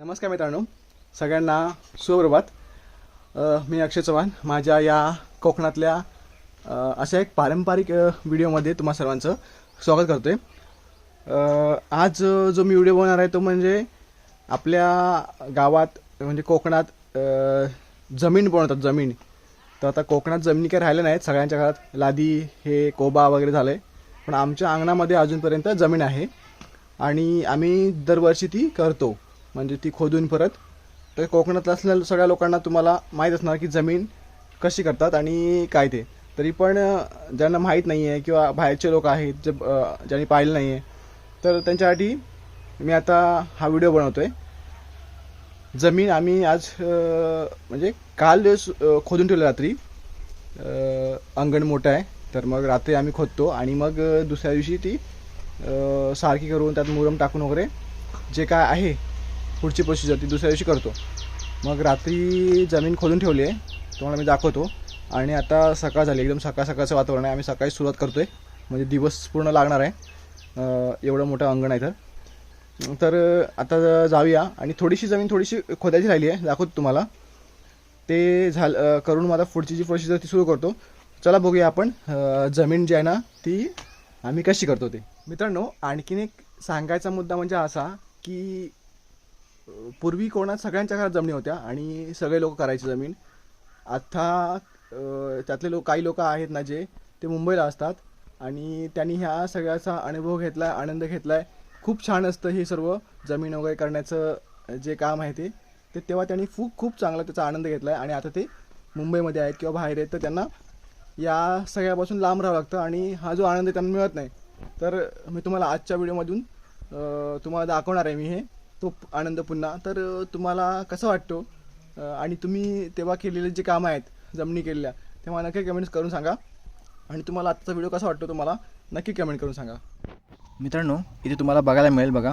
नमस्कार मित्रांनो. सगळ्यांना सुप्रभात. मी अक्षय चव्हाण. माझ्या या कोकणातल्या अशा एक पारंपरिक व्हिडिओमध्ये तुम्हा सर्वांचं स्वागत करतोय. आहे आज जो मी व्हिडिओ बनवणार आहे तो म्हणजे आपल्या गावात म्हणजे कोकणात जमीन बनवतात जमीन. तर आता कोकणात जमिनी काही राहिल्या नाहीत. सगळ्यांच्या घरात लादी हे कोबा वगैरे झालं आहे पण आमच्या अंगणामध्ये अजूनपर्यंत जमीन आहे. आणि आम्ही दरवर्षी ती करतो. म्हणजे ती खोदून परत. तर कोकणातल्या असलेल्या सगळ्या लोकांना तुम्हाला माहीत असणार की जमीन कशी करतात आणि काय ते. तरी पण ज्यांना माहीत नाही आहे किंवा बाहेरचे लोक आहेत जे ज्यांनी पाहिलं नाही आहे तर त्यांच्यासाठी मी आता हा व्हिडिओ बनवतो आहे जमीन आम्ही आज म्हणजे काल खोदून ठेवलं रात्री. अंगण मोठं आहे तर मग रात्री आम्ही खोदतो आणि मग दुसऱ्या दिवशी ती सारखी करून त्यात मुरम टाकून वगैरे जे काय आहे पुढची प्रोसिजर ती दुसऱ्या दिवशी करतो. मग रात्री जमीन खोदून ठेवली आहे तुम्हाला मी दाखवतो. आणि आता सकाळ झाली एकदम सकाळ सकाळचं वातावरण आहे. आम्ही सकाळी सुरुवात करतो आहे म्हणजे दिवस पूर्ण लागणार आहे. एवढं मोठं अंगण आहे तर. तर आता जाऊया. आणि थोडीशी जमीन थोडीशी खोदायची राहिली आहे दाखवतो तुम्हाला. ते झालं करून करून मला पुढची जी प्रोसिजर ती सुरू करतो. चला बघूया आपण जमीन जी आहे ना ती आम्ही कशी करतो ते. मित्रांनो आणखीन एक सांगायचा मुद्दा म्हणजे असा की पूर्वी कोणात सगळ्यांच्या घरात जमिनी होत्या आणि सगळे लोक करायचे जमीन. आता त्यातले लोक काही लोक आहेत ना जे ते मुंबईला असतात आणि त्यांनी ह्या सगळ्याचा अनुभव घेतला आहे आनंद घेतला आहे खूप छान असतं हे सर्व जमीन वगैरे करण्याचं जे काम आहे ते. ते तेव्हा त्यांनी खूप खूप चांगला त्याचा आनंद घेतला आहे आणि आता ते मुंबईमध्ये आहेत किंवा बाहेर आहेत तर त्यांना या सगळ्यापासून लांब राहावं लागतं आणि हा जो आनंद त्यांना मिळत नाही. तर मी तुम्हाला आजच्या व्हिडिओमधून तुम्हाला दाखवणार आहे मी हे. तो आनंद पुन्हा. तर तुम्हाला कसं वाटतो? आणि तुम्ही तेव्हा केलेले जे कामं आहेत जमिनी केलेल्या तेव्हा नक्की कमेंट्स करून सांगा. आणि तुम्हाला आजचा व्हिडिओ कसा वाटतो तुम्हाला? नक्की कमेंट करून सांगा. मित्रांनो इथे तुम्हाला बघायला मिळेल बघा.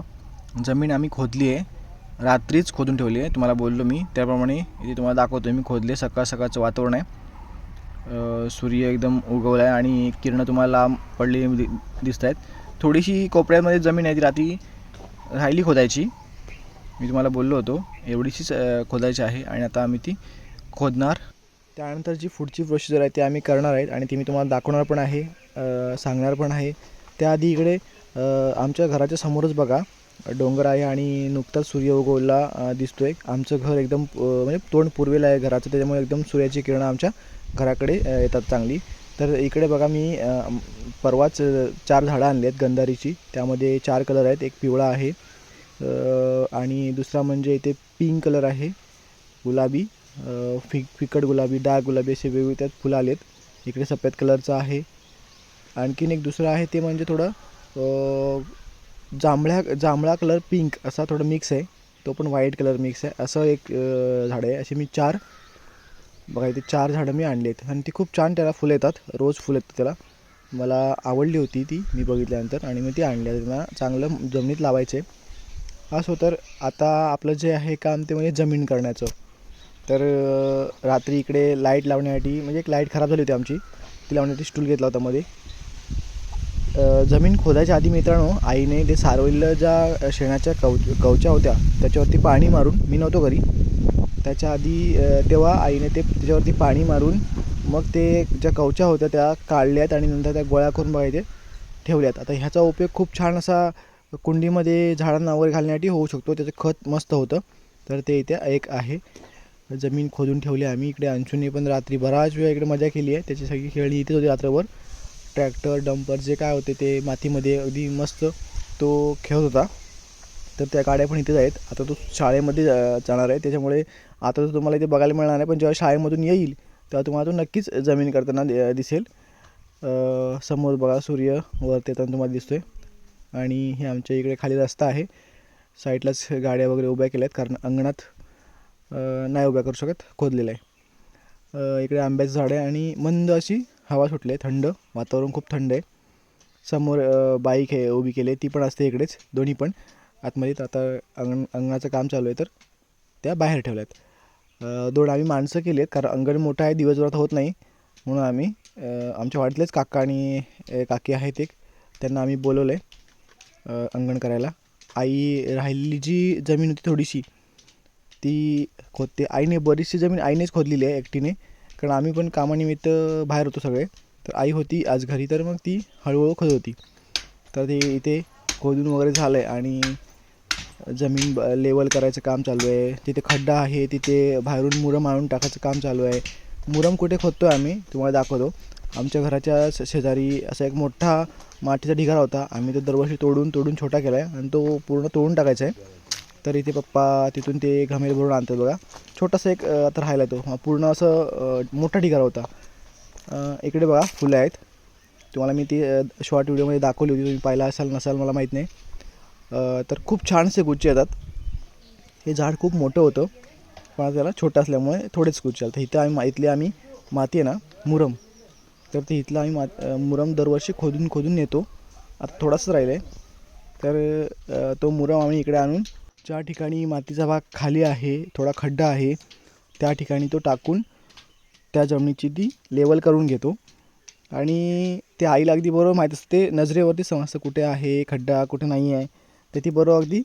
जमीन आम्ही खोदली आहे रात्रीच खोदून ठेवली आहे तुम्हाला बोललो मी. त्याप्रमाणे इथे तुम्हाला दाखवतो मी खोदले. सकाळ सकाळचं वातावरण आहे. सूर्य एकदम उगवला आहे आणि किरणं तुम्हाला लांब पडलेली दि दिसत आहेत थोडीशी कोपऱ्यामध्ये जमीन आहे ती रात्री राहिली खोदायची. मी तुम्हाला बोललो होतो एवढीशीच खोदायची आहे आणि आता आम्ही ती खोदणार. त्यानंतर जी पुढची प्रोसिजर आहे ती आम्ही करणार आहेत आणि ती मी तुम्हाला दाखवणार पण आहे सांगणार पण आहे. त्याआधी इकडे आमच्या घराच्या समोरच बघा डोंगर आहे आणि नुकताच सूर्य उगवला दिसतो आहे आमचं घर एकदम म्हणजे तोंड पूर्वेला आहे घराचं त्याच्यामुळे एकदम सूर्याची किरणं आमच्या घराकडे येतात चांगली. तर इकडे बघा मी परवाच चार झाडं आणली आहेत गंधारीची. त्यामध्ये चार कलर आहेत एक पिवळा आहे आणि दुसरा म्हणजे इथे पिंक कलर आहे. गुलाबी फिक फिकट गुलाबी डार्क गुलाबी असे वेगवेगळे त्यात फुलं आलेत. इकडे सफेद कलरचं आहे. आणखीन एक दुसरं आहे ते म्हणजे थोडं जांभळ्या जांभळा कलर पिंक असा थोडं मिक्स आहे. तो पण व्हाईट कलर मिक्स आहे. असं एक झाड आहे. असे मी चार बघा इथे चार झाडं मी आणली आहेत. आणि ती खूप छान त्याला फुलं येतात. रोज फुलं येतात त्याला. मला आवडली होती ती मी बघितल्यानंतर आणि मी ती आणली त्यांना चांगलं जमिनीत लावायचे. असो तर आता आपलं जे आहे काम ते म्हणजे जमीन करण्याचं. तर रात्री इकडे लाइट लावण्यासाठी म्हणजे एक लाइट खराब झाली होती आमची. ती लावण्यासाठी स्टूल घेतला होता मध्ये. जमीन खोदायच्या आधी मित्रांनो आईने ते सारवलेलं ज्या शेणाच्या कव कवच्या होत्या त्याच्यावरती पाणी मारून मी नव्हतो घरी. त्याच्या आधी तेव्हा आईने ते त्याच्यावरती पाणी मारून मग ते ज्या कवच्या होत्या त्या काढल्यात आणि नंतर त्या गोळ्या करून बघायचे ठेवल्यात. आता ह्याचा उपयोग खूप छान असा कुंडीमध्ये झाडांना वगैरे घालण्यासाठी होऊ शकतो. त्याचं खत मस्त होतं. तर ते इथे एक आहे. जमीन खोदून ठेवली आम्ही. इकडे अंशूने पण रात्री बराच वेळ इकडे मजा केली आहे. त्याची सगळी खेळणी इथेच होती रात्रभर. ट्रॅक्टर डंपर जे काय होते ते मातीमध्ये अगदी मस्त तो खेळत होता. तर त्या गाड्या पण इथेच आहेत. आता तो शाळेमध्ये जाणार आहे. त्याच्यामुळे आता तर तुम्हाला इथे बघायला मिळणार नाही पण जेव्हा शाळेमधून येईल तेव्हा तुम्हाला तो नक्कीच जमीन करताना दिसेल. समोर बघा सूर्य वरती येताना तुम्हाला दिसतोय. आणि हे आमच्या इकडे खाली रस्ता आहे. साईडलाच गाड्या वगैरे उभ्या केल्या आहेत कारण अंगणात नाही उभ्या करू शकत. खोदलेलं आहे. इकडे आंब्याचं झाड आहे आणि मंद अशी हवा सुटली आहे. थंड. वातावरण खूप थंड आहे. समोर बाईक आहे उभी केली आहे. ती पण असते इकडेच. दोन्ही पण. आतमध्ये तर आता अंगण अंगणाचं काम चालू आहे तर त्या बाहेर ठेवल्या आहेत दोन आम्ही माणसं केली आहेत. कारण अंगण मोठं आहे. दिवसभरात होत नाही. म्हणून आम्ही आमच्या वाडीतलेच काका आणि काकी आहेत एक. त्यांना आम्ही बोलवलं आहे अंगण करायला. आई राहिलेली जी जमीन होती थोडीशी ती खोदते. आईने बरीचशी जमीन आईनेच खोदलेली आहे एकटीने. कारण आम्ही पण कामानिमित्त बाहेर होतो सगळे. तर आई होती आज घरी तर मग ती हळूहळू खोदत होती. तर ते इथे खोदून वगैरे झालं आहे आणि जमीन ब लेवल करायचं काम चालू आहे. तिथे खड्डा आहे तिथे बाहेरून मुरम आणून टाकायचं काम चालू आहे. मुरम कुठे खोदतो आहे आम्ही तुम्हाला दाखवतो. आमच्या घराच्या शेजारी असा एक मोठा मातीचा ढिगारा होता. आम्ही तो दरवर्षी तोडून तोडून छोटा केला आहे आणि तो पूर्ण तोडून टाकायचा आहे तर इथे पप्पा तिथून ते घमेल भरून आणतात बघा. छोटासा एक आता राहिला तो. पूर्ण असं मोठा ढिगारा होता. इकडे बघा फुलं आहेत. तुम्हाला मी ती शॉर्ट व्हिडिओमध्ये दाखवली होती. तुम्ही पाहिला असाल नसाल मला माहीत नाही. तर खूप छानसे गुच्छे येतात. हे झाड खूप मोठं होतं. पण त्याला छोटं असल्यामुळे थोडेच गुच्छे आलं. तर इथं आम्ही इथली आम्ही माती आहे ना मुरम. तर ते इथलं आम्ही मा मुरम दरवर्षी खोदून खोदून नेतो. आता थोडासा राहिलं आहे तर तो मुरम आम्ही इकडे आणून ज्या ठिकाणी मातीचा भाग खाली आहे थोडा खड्डा आहे त्या ठिकाणी तो टाकून त्या जमिनीची ती लेवल करून घेतो. आणि ते आईला अगदी बरोबर माहीत असते नजरेवरती समजतं कुठे आहे खड्डा कुठे नाही आहे तर ती बरोबर अगदी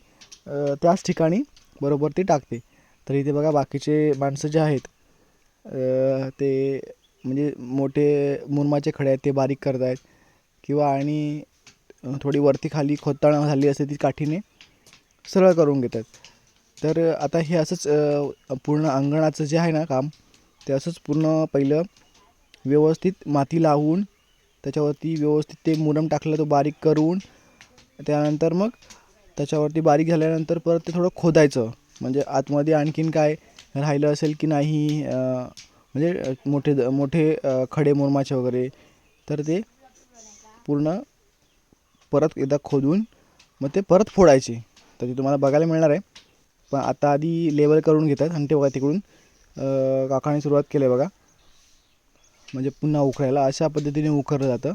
त्याच ठिकाणी बरोबर ती टाकते. तर इथे बघा बाकीचे माणसं जे आहेत ते म्हणजे मोठे मुरमाचे खडे आहेत ते बारीक करत आहेत किंवा आणि थोडी वरती खाली खोदताना झाली असते ती काठीने सरळ करून घेतात. तर आता हे असंच पूर्ण अंगणाचं जे आहे ना काम ते असंच पूर्ण पहिलं व्यवस्थित माती लावून त्याच्यावरती व्यवस्थित ते मुरम टाकलं तो बारीक करून त्यानंतर मग त्याच्यावरती बारीक झाल्यानंतर परत ते थोडं खोदायचं. म्हणजे आतमध्ये आणखीन काय राहिलं असेल की नाही म्हणजे मोठे द- मोठे खडे मुरमाचे वगैरे. तर ते पूर्ण परत एकदा खोदून मग ते परत फोडायचे. तर ते तुम्हाला बघायला मिळणार आहे. पण आता आधी लेवल करून घेतात आणि ते बघा तिकडून काकाने सुरुवात केली आहे बघा. म्हणजे पुन्हा उकरायला अशा पद्धतीने उकरलं जातं.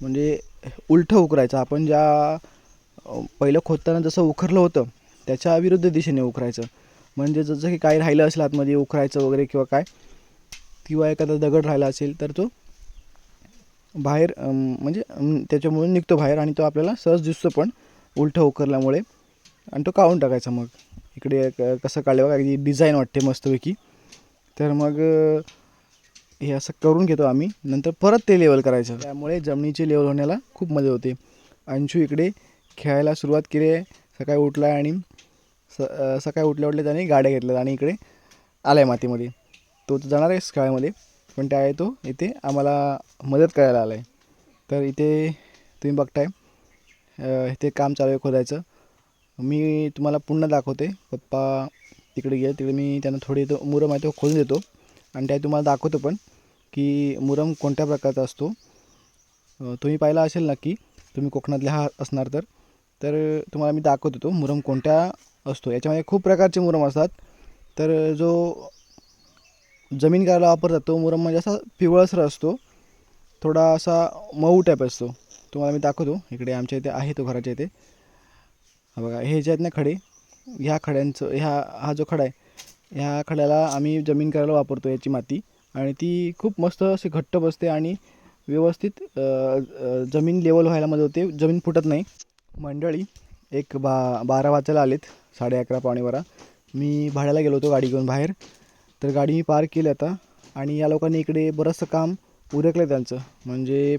म्हणजे उलटं उकरायचं. आपण ज्या पहिलं खोदताना जसं उखरलं होतं त्याच्या विरुद्ध दिशेने उखरायचं म्हणजे जसं की काही राहिलं असेल आतमध्ये उखरायचं वगैरे किंवा काय किंवा एखादा दगड राहिला असेल तर तो बाहेर म्हणजे त्याच्यामुळे निघतो बाहेर आणि तो आपल्याला सहज दिसतो पण उलटं उकरल्यामुळे. आणि तो काढून टाकायचा मग. इकडे क- कसं काढलं बघा अगदी डिझाईन वाटते मस्तपैकी. तर मग हे असं करून घेतो आम्ही. नंतर परत ते लेवल करायचं. त्यामुळे जमिनीची लेवल होण्याला खूप मजा होते. अंशू इकडे खेळायला सुरुवात केली. आहे सकाळी उठला आणि स सकाळी उठल्या उठल्या त्याने गाड्या घेतल्या आणि इकडे आला आहे मातीमध्ये. तो तर जाणार आहे शाळेमध्ये पण त्या आहे तो इथे आम्हाला मदत करायला आला आहे तर इथे तुम्ही बघताय इथे काम चालू आहे खोदायचं. मी तुम्हाला पुन्हा दाखवते. पप्पा तिकडे गेले तिकडे मी त्यांना थोडी तो मुरम आहे तो खोलून देतो. आणि त्या तुम्हाला दाखवतो पण की मुरम कोणत्या प्रकारचा असतो. तुम्ही पाहिला असेल नक्की तुम्ही कोकणातल्या हा असणार तर तर तुम्हाला मी दाखवत होतो मुरम कोणत्या असतो. याच्यामध्ये खूप प्रकारचे मुरम असतात. तर जो जमीन करायला वापरतात तो मुरम म्हणजे असा पिवळसर असतो. थोडा असा मऊ टाईप असतो. तुम्हाला मी दाखवतो. इकडे आमच्या इथे आहे तो घराच्या इथे. हा बघा हे जे आहेत ना खडे ह्या खड्यांचं ह्या हा जो खडा आहे ह्या खड्याला आम्ही जमीन करायला वापरतो याची माती. आणि ती खूप मस्त अशी घट्ट बसते आणि व्यवस्थित जमीन लेवल व्हायला मदत होते. जमीन फुटत नाही. मंडळी एक बा बारा वाजायला आलेत साडे अकरा पावणे बारा. मी भाड्याला गेलो होतो गाडी घेऊन बाहेर. तर गाडी मी पार्क केली आता. आणि या लोकांनी इकडे बरंचसं काम उरकलं त्यांचं. म्हणजे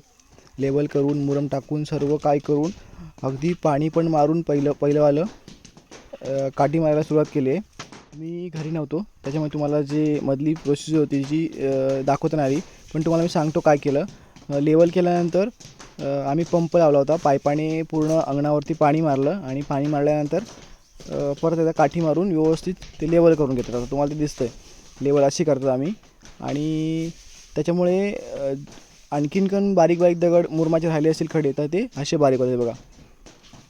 लेवल करून मुरम टाकून सर्व काय करून अगदी पाणी पण मारून पहिलं पहिलंवालं काठी मारायला सुरुवात केली आहे मी घरी नव्हतो. त्याच्यामुळे तुम्हाला जे मधली प्रोसेस होती जी दाखवता नाही आली. पण तुम्हाला मी सांगतो काय केलं. लेवल केल्यानंतर आम्ही पंप लावला होता. पाईपाने पूर्ण अंगणावरती पाणी मारलं आणि पाणी मारल्यानंतर परत एकदा काठी मारून व्यवस्थित ते लेवल करून घेतात आता तुम्हाला ते दिसतं आहे लेवल अशी करतात आम्ही. आणि त्याच्यामुळे आणखीन पण बारीक बारीक दगड मुरमाचे राहिले असतील खडे तर ते असे बारीक होते बघा.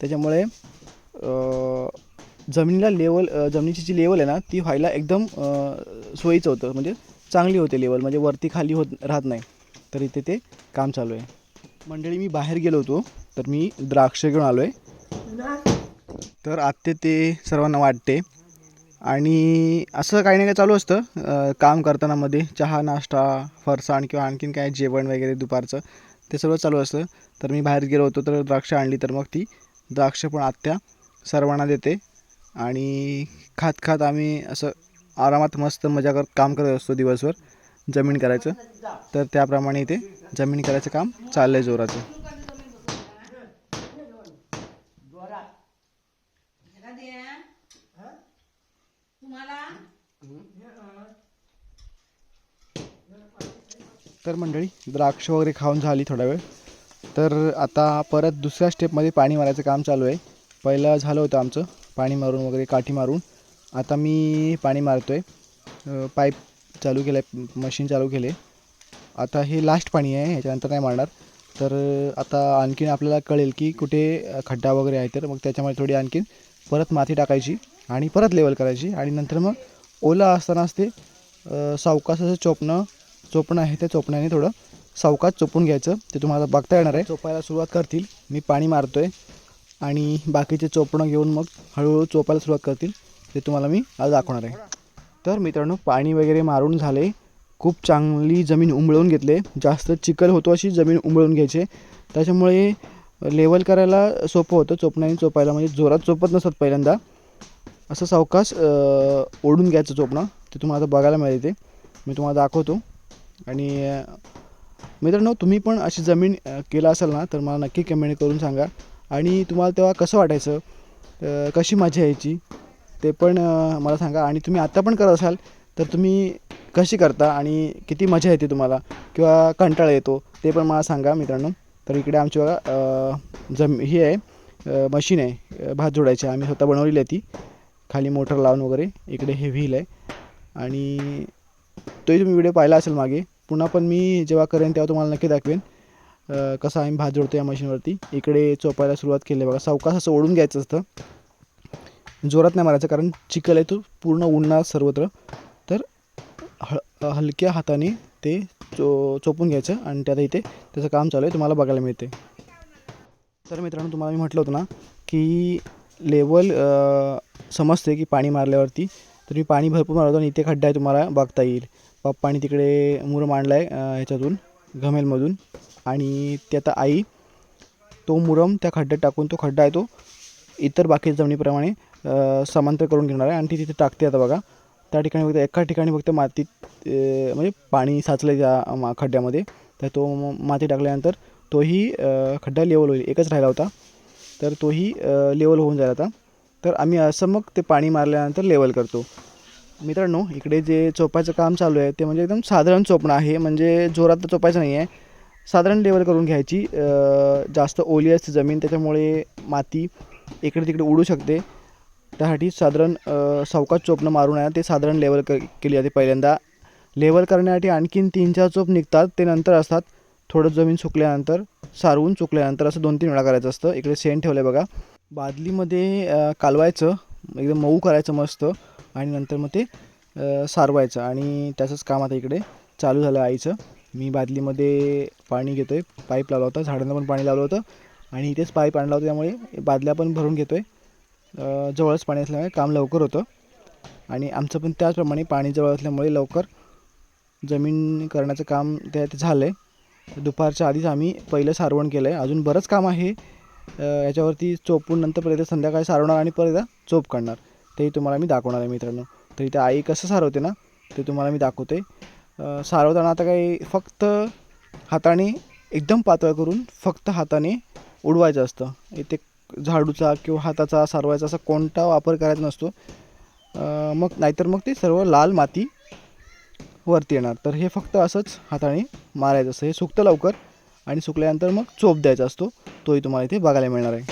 त्याच्यामुळे जमिनीला लेवल जमिनीची जी लेवल आहे ना ती व्हायला एकदम सोयीचं होतं. म्हणजे चांगली होते लेवल. म्हणजे वरती खाली होत राहत नाही. तर इथे ते काम चालू आहे. मंडळी मी बाहेर गेलो होतो तर मी द्राक्ष घेऊन आलो आहे तर आत्ते ते सर्वांना वाटते. आणि असं काही ना काही चालू असतं. काम करताना मध्ये चहा नाश्ता फरसाण किंवा आणखीन काय जेवण वगैरे दुपारचं ते सगळं चालू असतं. तर मी बाहेर गेलो होतो तर द्राक्ष आणली तर मग ती द्राक्ष पण आत्या सर्वांना देते. आणि खात खात आम्ही असं आरामात मस्त मजा करत काम करत असतो दिवसभर जमीन करायचं. तर त्याप्रमाणे इथे जमीन करायचं काम चाललं आहे जोराचं. तर मंडळी द्राक्ष वगैरे खाऊन झाली थोडा वेळ. तर आता परत दुसऱ्या स्टेपमध्ये पाणी मारायचं काम चालू आहे. पहिलं झालं होतं आमचं पाणी मारून वगैरे काठी मारून. आता मी पाणी मारतो आहे पाईप चालू केलं आहे मशीन चालू केले आता हे लास्ट पाणी आहे ह्याच्यानंतर नाही मारणार. तर आता आणखीन आपल्याला कळेल की कुठे खड्डा वगैरे आहे तर मग त्याच्यामध्ये थोडी आणखीन परत माती टाकायची आणि परत लेवल करायची. आणि नंतर मग ओला असतानाच ते सावकासाचं चोपणं चोपणं आहे त्या चोपण्याने थोडं सावकाश चोपून घ्यायचं. ते तुम्हाला बघता येणार आहे. चोपायला सुरुवात करतील. मी पाणी मारतो आहे आणि बाकीचे चोपणं घेऊन मग हळूहळू चोपायला सुरुवात करतील. ते तुम्हाला मी आज दाखवणार आहे. तर मित्रांनो पाणी वगैरे मारून झाले. खूप चांगली जमीन उमळवून घेतले. जास्त चिखल होतो अशी जमीन उमळवून घ्यायचे. त्याच्यामुळे लेवल करायला सोपं होतं. चोपण्याने चोपायला म्हणजे जोरात चोपत नसत पहिल्यांदा. असं सावकाश ओढून घ्यायचं चोपणं. ते तुम्हाला आता बघायला मिळते मी तुम्हाला दाखवतो. आणि मित्रांनो तुम्ही पण अशी जमीन केला असाल ना तर मला नक्की कमेंट करून सांगा. आणि तुम्हाला तेव्हा कसं वाटायचं कशी मजा यायची ते पण मला सांगा. आणि तुम्ही आत्ता पण करत असाल तर तुम्ही कशी करता आणि किती मजा येते तुम्हाला? किंवा कंटाळा येतो ते पण मला सांगा मित्रांनो. तर इकडे आमची बघा जम ही आहे मशीन आहे भात जोडायची. आम्ही स्वतः बनवलेली आहे ती. खाली मोटर लावून वगैरे इकडे हे व्हील आहे. आणि तोही तुम्ही व्हिडिओ पाहिला असेल मागे. पुन्हा पण मी जेव्हा करेन तेव्हा तुम्हाला नक्की दाखवेन. कसं आम्ही भात जोडतो या मशीनवरती इकडे चोपायला सुरुवात केली. आहे बघा सावकाश असं ओढून घ्यायचं असतं. जोरात नाही मारायचं कारण चिखल आहे तो पूर्ण उडणार सर्वत्र. तर हळ हलक्या हाताने ते चो चोपून घ्यायचं आणि त्यात इथे त्याचं काम चालू आहे. तुम्हाला बघायला मिळते. तर मित्रांनो तुम्हाला मी म्हटलं होतं ना की लेवल समजते की पाणी मारल्यावरती तर मी पाणी भरपूर मारतो आणि इथे खड्डा आहे तुम्हाला बघता येईल. पप्पानी तिकडे मुरं मांडला आहे ह्याच्यातून घमेलमधून. आणि ते आता आई तो मुरम त्या खड्ड्यात टाकून तो खड्डा आहे तो इतर बाकी जमिनीप्रमाणे समांतर करून घेणार आहे. आणि ती तिथे टाकते आता बघा. त्या ठिकाणी फक्त एका ठिकाणी फक्त मातीत म्हणजे पाणी साचलं त्या मा- खड्ड्यामध्ये. तर तो माती टाकल्यानंतर तोही खड्डा लेवल होईल. एकच राहिला होता. तर तोही लेवल होऊन जाईल आता. तर आम्ही असं मग ते पाणी मारल्यानंतर लेवल करतो. मित्रांनो इकडे जे चोपायचं काम चालू आहे ते म्हणजे एकदम साधारण चोपणं आहे. म्हणजे जोरात तर चोपायचं नाही आहे. साधारण लेवल करून घ्यायची. जास्त ओली असते जमीन त्याच्यामुळे माती इकडे तिकडे उडू शकते. त्यासाठी साधारण अ, सावकाश चोपणं मारून आहे. ते साधारण लेवल क केली जाते पहिल्यांदा. लेवल करण्यासाठी आणखीन तीन चार चोप निघतात. ते नंतर असतात. थोडं जमीन सुकल्यानंतर सारवून चुकल्यानंतर असं दोन तीन वेळा करायचं असतं. इकडे सेंट ठेवलं आहे बघा. बादलीमध्ये कालवायचं एकदम मऊ करायचं मस्त. आणि नंतर मग ते सारवायचं. आणि त्याचंच काम आता इकडे चालू झालं आईचं. मी बादलीमध्ये पाणी घेतो आहे पाईप लावला होता. झाडांना पण पाणी लावलं होतं. आणि इथेच पाईप आणला होता. त्यामुळे बादल्या पण भरून घेतो आहे जवळच पाणी असल्यामुळे काम लवकर होतं. आणि आमचं पण त्याचप्रमाणे पाणी जवळ असल्यामुळे लवकर जमीन करण्याचं काम त्यात झालं आहे दुपारच्या आधीच आम्ही पहिलं सारवण केलं आहे अजून बरंच काम आहे. याच्यावरती चोपून नंतर परत संध्याकाळी सारवणार आणि परत चोप काढणार. तेही तुम्हाला मी दाखवणार आहे मित्रांनो. तर इथे आई कसं सारवते ना ते तुम्हाला मी दाखवते. सारवताना आता काही फक्त हाताने एकदम पातळ करून फक्त हाताने उडवायचं असतं. इथे झाडूचा किंवा हाताचा सारवायचा असा कोणता वापर करायचा नसतो. मग नाहीतर मग ते सर्व लाल माती वरती येणार. तर हे फक्त असंच हाताने मारायचं असतं. हे सुकतं लवकर. आणि सुकल्यानंतर मग चोप द्यायचा असतो तोही तुम्हाला इथे बघायला मिळणार आहे.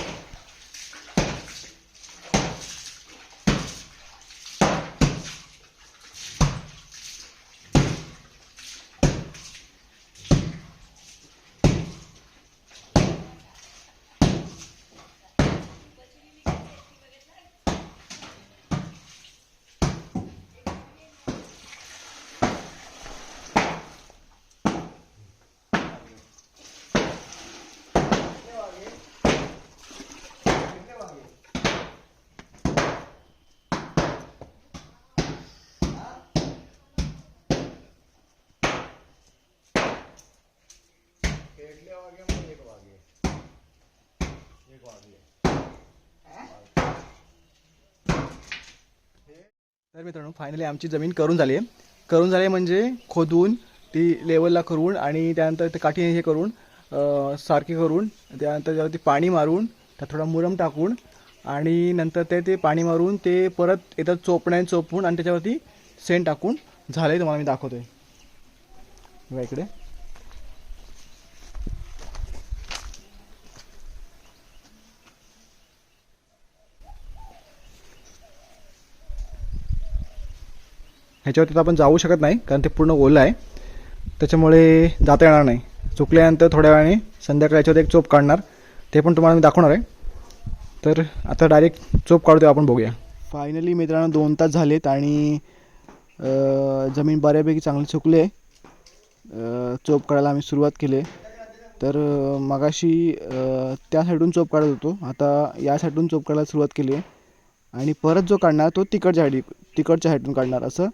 तर मित्रांनो फायनली आमची जमीन करून झाली आहे. करून झाली म्हणजे खोदून ती लेवलला करून आणि त्यानंतर ते काठीने हे करून सारखे करून त्यानंतर त्याला ते पाणी मारून त्यात थोडा मुरम टाकून आणि नंतर ते ते पाणी मारून ते परत येतात चोपण्याने चोपून आणि त्याच्यावरती सेंट टाकून झालं आहे तुम्हाला मी दाखवतो आहे इकडे. ह्याच्यावरती तर आपण जाऊ शकत नाही कारण ते पूर्ण ओलं आहे. त्याच्यामुळे जाता येणार नाही. चुकल्यानंतर थोड्या वेळाने संध्याकाळी याच्यावर एक चोप काढणार. ते पण तुम्हाला मी दाखवणार आहे. तर आता डायरेक्ट चोप काढतो आपण बघूया. फायनली मित्रांनो दोन तास झालेत आणि जमीन बऱ्यापैकी चांगली सुकली आहे. चोप काढायला आम्ही सुरुवात केली आहे. तर मगाशी त्या साईडून चोप काढत होतो. आता या साईडून चोप काढायला सुरुवात केली आहे. आणि परत जो काढणार तो तिकडच्या साईडी तिकडच्या हाईटून काढणार. असं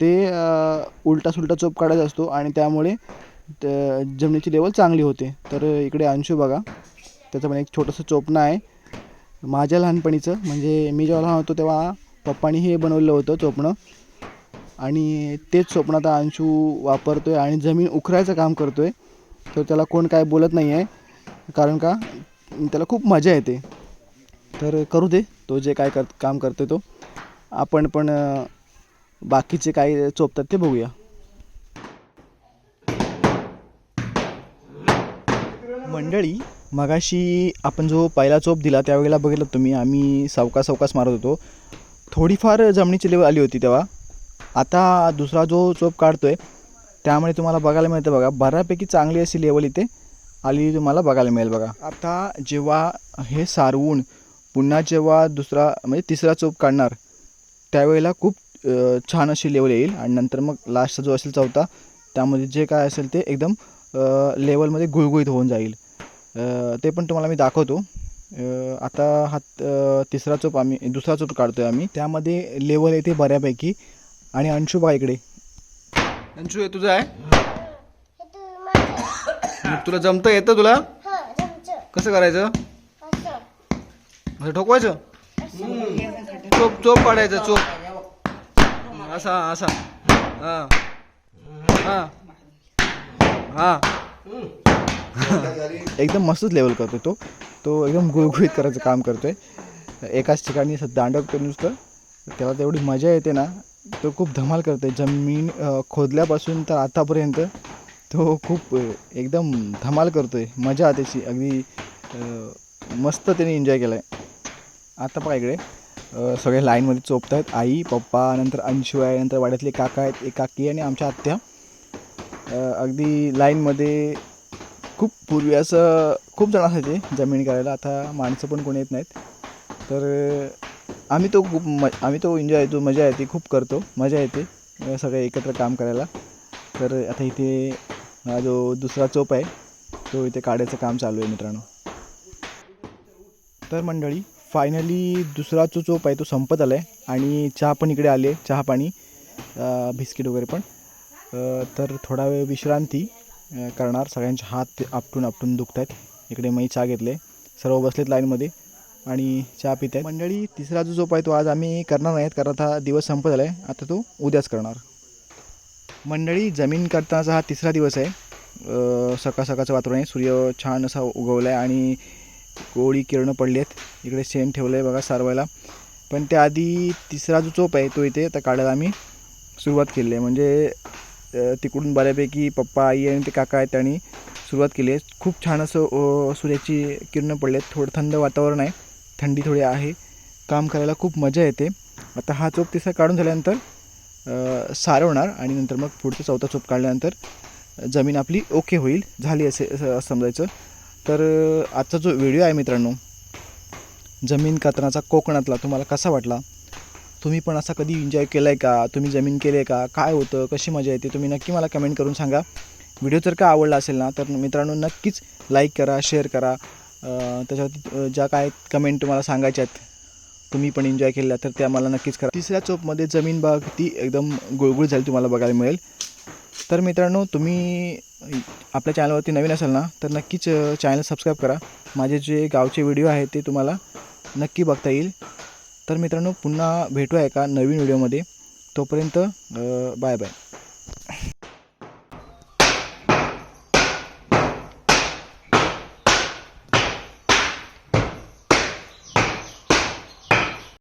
ते उलटा सुलटा चोप काढायचा असतो आणि त्यामुळे त- जमिनीची लेवल चांगली होते. तर इकडे अंशू बघा. त्याचं पण एक छोटंसं चोपणं आहे. माझ्या लहानपणीचं. म्हणजे मी जेव्हा लहान होतो तेव्हा पप्पानी हे बनवलं होतं चोपणं. आणि तेच स्वप्न आता अंशू वापरतो आहे आणि जमीन उखरायचं काम करतो आहे तर त्याला कोण काय बोलत नाही आहे. कारण का त्याला खूप मजा येते. तर करू दे. तो जे काय कर काम करतो तो. आपण पण बाकीचे काय चोपतात ते बघूया. मंडळी मगाशी आपण जो पहिला चोप दिला त्यावेळेला बघितलं तुम्ही आम्ही सावकाश सावकास मारत होतो. थोडीफार जमिनीची लेवल आली होती तेव्हा. आता दुसरा जो चोप काढतोय त्यामुळे तुम्हाला बघायला मिळतं बघा. बऱ्यापैकी चांगली अशी लेवल इथे आली तुम्हाला बघायला मिळेल बघा. आता जेव्हा हे सारवून पुन्हा जेव्हा दुसरा म्हणजे तिसरा चोप काढणार त्यावेळेला खूप छान अशी लेवल येईल. आणि नंतर मग लास्टचा जो असेल चौथा त्यामध्ये जे काय असेल ते एकदम लेवलमध्ये गुळगुळीत होऊन जाईल. ते पण तुम्हाला मी दाखवतो. आता हा तिसरा चोप आम्ही दुसरा चोप काढतोय आम्ही. त्यामध्ये लेवल येते बऱ्यापैकी. आणि अंशू बा इकडे. अंशू हे तुझं आहे? तुला जमतं येतं तुला? कसं करायचं? असं. ठोकवायचं? चोप चोप पडायचा चोप. असा असा. हा. हा. हा. एकदम मस्तच लेवल करतो तो. तो एकदम गुळगुळीत करायचं काम करतोय. एकाच ठिकाणी दांडव दांडवतो नुसतं. त्याला तेवढी मजा येते ना. तो खूप धमाल करतोय. जमीन खोदल्यापासून तर आतापर्यंत तो खूप एकदम धमाल करतोय. मजा त्याची अगदी मस्त त्याने एन्जॉय केलं आहे आता पहा इकडे. सगळे लाईनमध्ये चोपत आहेत आई पप्पा नंतर अंशू आहे नंतर वाड्यातले काका आहेत एक काकी आणि आमच्या आत्या. अगदी लाईनमध्ये खूप पूर्वी असं खूप जण असायचे जमीन करायला. आता माणसं पण कोणी येत नाहीत. तर आम्ही तो खूप म आम्ही तो एन्जॉय जो मजा येते खूप करतो. मजा येते सगळे एकत्र काम करायला. तर आता इथे हा जो दुसरा चोप आहे तो इथे काढायचं काम चालू आहे मित्रांनो. तर मंडळी फायनली दुसरा जो चोप आहे तो संपत आला आहे आणि चहा पण इकडे आले चहा पाणी बिस्किट वगैरे पण. तर थोडा वेळ विश्रांती करणार. सगळ्यांचे हात आपटून आपटून दुखत आहेत इकडे मी चहा घेतले. सर्व बसलेत लाईनमध्ये आणि चहा पित आहेत मंडळी तिसरा जो चोप आहे तो आज आम्ही करणार नाहीत कारण आता दिवस संपत आला आहे आता तो उद्याच करणार. मंडळी जमीन करतानाचा हा तिसरा दिवस आहे. सकाळ सकाळचं वातावरण आहे. सूर्य छान असा उगवला आहे आणि कोळी किरणं पडली आहेत. इकडे शेण ठेवलं आहे बघा सारवायला. पण त्याआधी तिसरा जो चोप आहे तो इथे आता काढायला आम्ही सुरुवात केली आहे. म्हणजे तिकडून बऱ्यापैकी पप्पा आई आणि ते काका आहेत त्यांनी सुरुवात केली आहे. खूप छान असं सूर्याची किरणं पडली आहेत. थोडं थंड वातावरण आहे. थंडी थोडी आहे. काम करायला खूप मजा येते. आता हा चोप तिसरा काढून झाल्यानंतर सारवणार आणि नंतर मग पुढचा चौथा चोप काढल्यानंतर जमीन आपली ओके होईल. झाली असे असं समजायचं. तर आजचा जो व्हिडिओ आहे मित्रांनो जमीन कातराचा कोकणातला तुम्हाला कसा वाटला? तुम्ही पण असा कधी एन्जॉय केला आहे का? तुम्ही जमीन केली आहे का? काय होतं? कशी मजा येते? तुम्ही नक्की मला कमेंट करून सांगा. व्हिडिओ जर का आवडला असेल ना तर मित्रांनो नक्कीच लाईक करा शेअर करा. त्याच्यावरती ज्या काय कमेंट तुम्हाला सांगायच्या आहेत तुम्ही पण एन्जॉय केल्या तर त्या मला नक्कीच करा. तिसऱ्या चोपमध्ये जमीन बाग ती एकदम गुळगुळ झाली तुम्हाला बघायला मिळेल. तर मित्रांनो तुम्ही आपल्या चॅनलवरती नवीन असाल ना तर नक्कीच चॅनल सबस्क्राईब करा. माझे जे गावचे व्हिडिओ आहेत ते तुम्हाला नक्की बघता येईल. तर मित्रांनो पुन्हा भेटूया एका नवीन व्हिडिओमध्ये. तोपर्यंत बाय बाय.